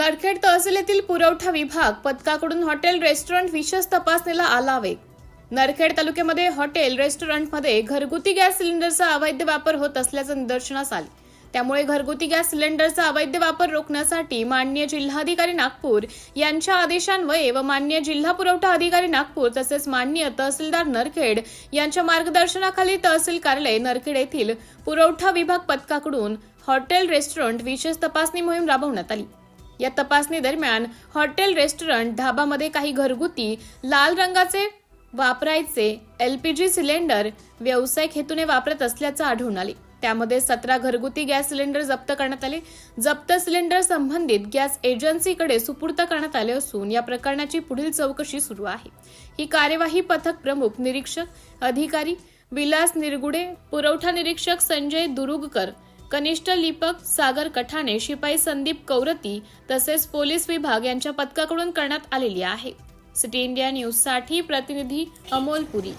नरखेड तहसलेथील पुरवठा विभाग पथकाकडून हॉटेल रेस्टॉरंट विशेष तपासणीला आला वेग. नरखेड तालुक्यामध्ये हॉटेल रेस्टॉरंटमध्ये घरगुती गॅस सिलेंडरचा अवैध वापर होत असल्याचं निदर्शनास आले. त्यामुळे घरगुती गॅस सिलेंडरचा अवैध वापर रोखण्यासाठी माननीय जिल्हाधिकारी नागपूर यांच्या आदेशान्वये व माननीय जिल्हा पुरवठा अधिकारी नागपूर तसेच माननीय तहसीलदार नरखेड यांच्या मार्गदर्शनाखाली तहसील कार्यालय नरखेड येथील पुरवठा विभाग पथकाकडून हॉटेल रेस्टॉरंट विशेष तपासणी मोहीम राबवण्यात आली. या तपासणी दरम्यान हॉटेल रेस्टॉरंट ढाबामध्ये काही घरगुती लाल रंगाचे वापरायचे एल पी जी सिलेंडर व्यावसायिक हेतूने वापरत असल्याचं आढळून आले. त्यामध्ये सतरा घरगुती गॅस सिलेंडर जप्त करण्यात आले. जप्त सिलेंडर संबंधित गॅस एजन्सीकडे सुपूर्द करण्यात आले असून या प्रकरणाची पुढील चौकशी सुरू आहे. ही कार्यवाही पथक प्रमुख निरीक्षक अधिकारी विलास निरगुडे पुरवठा निरीक्षक संजय दुरुगकर कनिष्ठ लिपक सागर कठाणे शिपाई संदीप कौरती तसेच पोलीस विभाग यांच्या पथकाकडून करण्यात आलेली आहे. सिटी इंडिया न्यूजसाठी प्रतिनिधी अमोल पुरी.